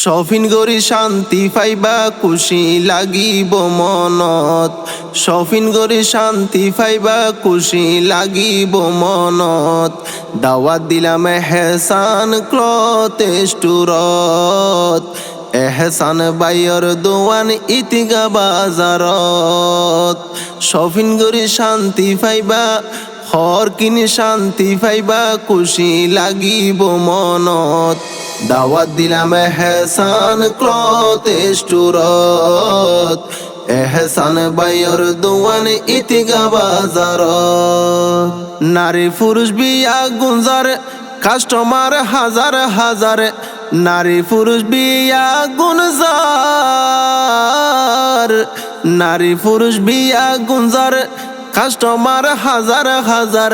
শফিন গরি শান্তি পাইবা, খুশি লাগিব মনত। শফিন গরি শান্তি পাইবা, খুশি লাগিব মনত। দাওয়াত দিলাম হেসান ক্লথ স্টোরত এহসান বাইয়র দোয়ান ইতিগা বাজারত। শফিন গরি শান্তি পাইবা হর কিনি শান্তি পাইবা, খুশি লাগিব মনত। দাওয়াত দিলাম এহসান ক্লথ স্টোরত এহসান বাইয়র দোয়ান ইতিগা বাজারত। নারী পুরুষ বিয়া গুঞ্জার, কাস্টমার হাজার হাজার। নারী পুরুষ বিয়া গুনজার নারী পুরুষ বিয়া গুঞ্জার কাস্টমার হাজার হাজার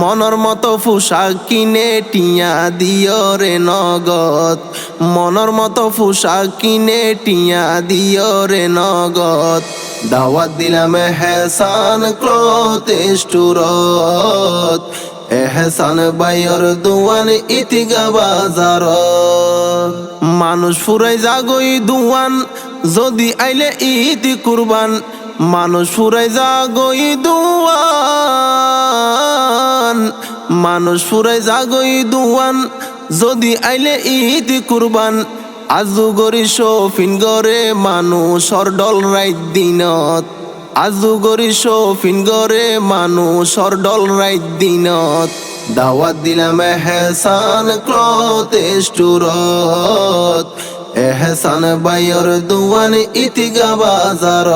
মনের মতো পোশাক কিনে টিয়া দিও রে নগদ। মনের মতো পোশাক কিনে টিয়া দিও রে নগদ। দাওয়াত দিলাম হেসান ক্লথ স্টোরত। এহসান বাইয়র দুয়ান ইতিগা বাজার মানুষ ফুরাই জাগই দুয়ান, যদি আইলে ইতি কুরবান। মানুষ ফুরাই জাগই দুয়ান। মানুষ ফুরাই জাগই দুয়ান, যদি আইলে ইতি কুরবান। আজু গরি শফিন গরে মানুষর ডল রাইত দিনত। আজু গরি শফিন গরে মানুষর ডল রাইত দিনত। দাওয়াত দিলাম হেসান ক্লথ স্টোরত এহসান বাইয়র দুয়ান ইতিগা বাজার।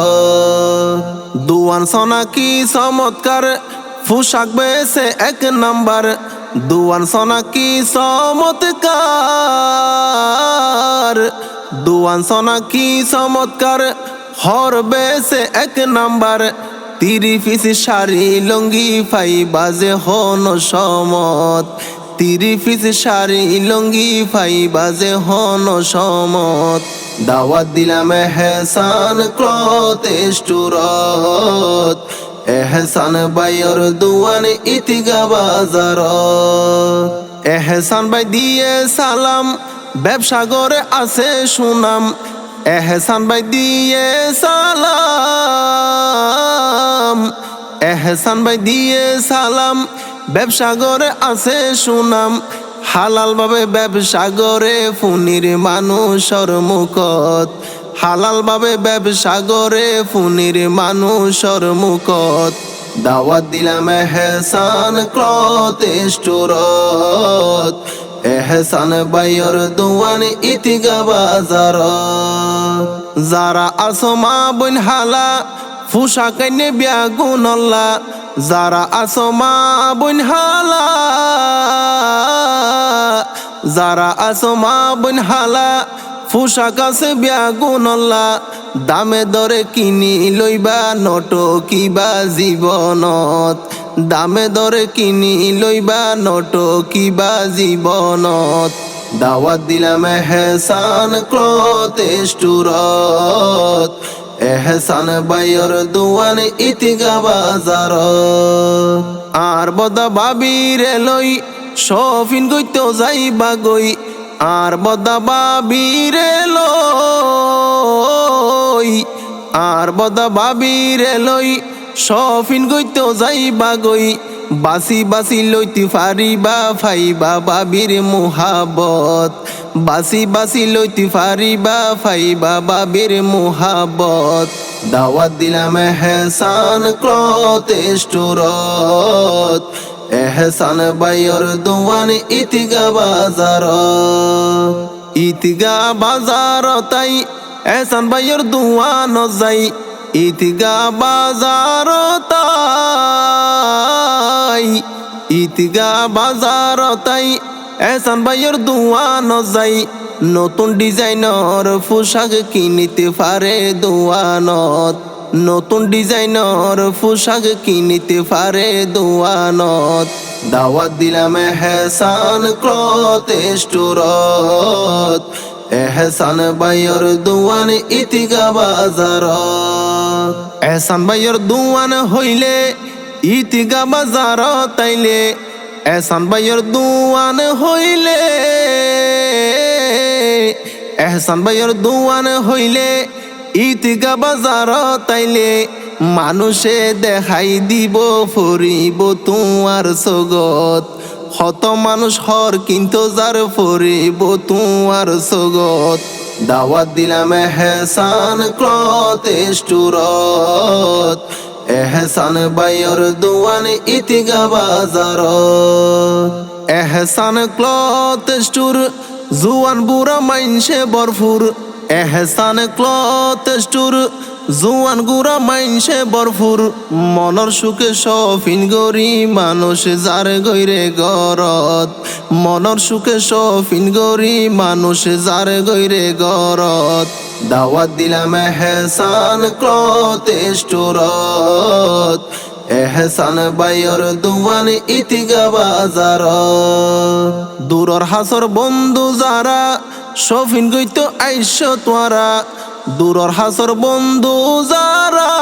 দুয়ান সোনা কি চমৎকার, পোশাক বেছে এক নাম্বার। দুয়ান সোনা কি চমৎকার, দুয়ান সোনা কি চমৎকার, হর বেছে এক নাম্বার। তিরি পিসি শাড়ি লঙ্গি ফাই বাজে হন সমত। তিরি পিসি শাড়ি লঙ্গি ফাই বাজে হন সমত। দাওয়াত দিলাম হেসান ক্লথ স্টোরত। এহসান বাইয়র দুয়ান ইতিগা বাজার এহসান বাই দিয়ে সালাম, ব্যবসা করে আছে সুনাম। এহসান ভাই দিয়ে সালাম, এহসান ভাই দিয়ে সালাম ব্যবসা করে আছে সুনাম। হালাল ভাবে ব্যবসা করে ফুনির মানুষর মুখত। হালাল ভাবে ব্যবসা করে ফুনির মানুষর মুখত। দাওয়াত দিলাম হেসান ক্লথ স্টোরত। এহসান বাইয়র দোয়ান ইতিগা বাজার যারা আসমা বন হালা ফুসা কাইনে বিয়া গুনল্লা যারা আসমা বন হালা, যারা আসমা বন হালা ফুসা কাছে বিয়া গুনল্লা দামে দরে কিনি লইবা নট কিবা জীবনত। দামে দরে কিনি লইবা নট কিবা জীবনত। দাওয়াত দিলাম হেসান ক্লথ স্টোরত এহসান বাইর দুয়ান ইতিগা বাজার। আর বদা বাবিরে লই শফিন গইতো যাইবা গই। আর বদা বাবিরে লই, আর বদা বাবিরে লই শফিন গইতো যাই গই। বাসি বাসি লইতে ফারিবা ফাইবা বাবির মুহাবত বাসি বাসি লইতে ফারিবা ফাইবা বাবির মুহাবত দাওয়াত দিলাম হেসান স্টোরত এহসান বাইয়র দোয়ান ইতিগা বাজার ইতিগা বাজার তাই এহসান বাইয়র দোয়ান যাই। ইতিগা বাজার তাই ইতিগা বাজার তাই এহসান বাইয়র দোয়ান যাই। নতুন ডিজাইনর পোশাক কিনিতে পারে দোয়ানত। নতুন ডিজাইনর পোশাক কিনিতে পারে দোয়ানত। দাওয়াত দিলাম হেসান ক্লথ স্টোরত। এহসান বাইয়র দোয়ান ইতিগা বাজার এহসান বাইয়র দোয়ান হইলে ইতিগা বাজার তাইলে, এহসান বাইয়র দোয়ান হইলে, এহসান ভাইয়ের দোয়ান হইলে ইতিগা বাজার তাইলে, মানুষে দেখাই দিব, ফরিব তোমার সগত। হত মানুষ হর কিন্তু যার ফরিব তোমার সগত। দাওয়াত দিলাম এহসান ক্লথ স্টোরত এহসান বাইর দোয়ান ইতিগা বাজার। এহসান ক্লথ স্টোর জুয়ান বুড়া মাইনসে বরফুর। এহসান ক্লথ স্টোর জুয়ান গুড়া মাইনসে বরফুর। মনর সুখে সফিন গরি মানুষ যার গৈরে গরত। মনর সুখে সফিন গরি মানুষ যার গৈরে গরত। দাওয়াত দিলাম এহসান স্টোরত এহসান বাইর দুয়ান ইতিগা বাজার দূরর হাসর বন্ধু যারা সফিন গইতো আইস তোয়ারা। দূরর হাসর বন্ধু যারা,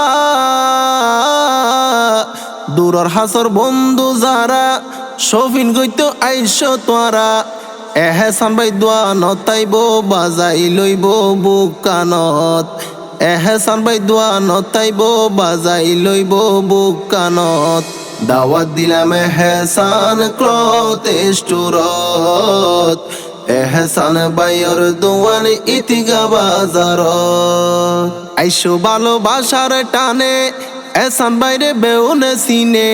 দূরর হাসর বন্ধু যারা সফিন গইতো আইস তোয়ারা। এহেসান বাই দোয়া নতাইব বাজাই লইব বুকানত। এহেসান বাই দোয়া নতাইব বাজাই লইব বুকানত। দাওয়াত দিলাম এহেসান স্টোরত এহসান বাইর দোয়ান ইতিগা বাজার আইসো ভালোবাসার টানে এহসান বাইরে বেউনে সিনে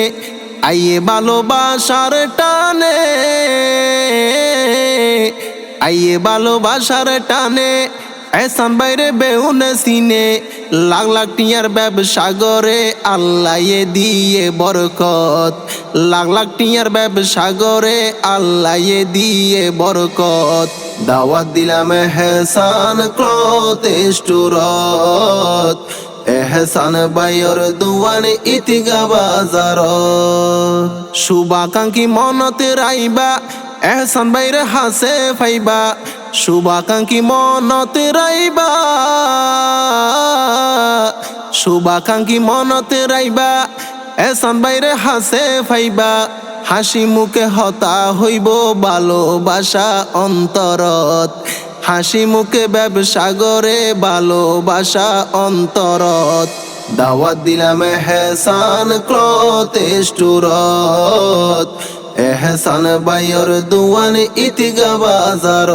আইয়ে ভালোবাসার টানে আইয়ে ভালোবাসার টানে, এহসান বাইরে বেউনে সিনে, লাখ লাখ টিয়ার ব্যবসা করে আল্লাহ দিয়ে বরকত, লাখ লাখ টিয়ার ব্যবসা করে আল্লাহ দিয়ে বরকত। দাওয়াত দিলাম হেসান ক্লথ স্টোরত এহসান বাইর দুয়ান ইতিগা বাজার। শুভাকাঙ্ক্ষী মনতে রাইবা, এহসান বাইরে হাসে ফাইবা। শুভাকাঙ্ক্ষী মনতে রাইবা, শুভাকাঙ্ক্ষী মনতে রাইবা, এহসান বাইরে হাসে ফাইবা। হাসি মুখে হতা হইব ভালোবাসা অন্তরত। হাসি মুখে ব্যবসা গরে ভালোবাসা অন্তরত। দাওয়াত দিলাম হেসান ক্লোতেষ্টুর এহসান বাইর দুয়ান ইতিগা বাজার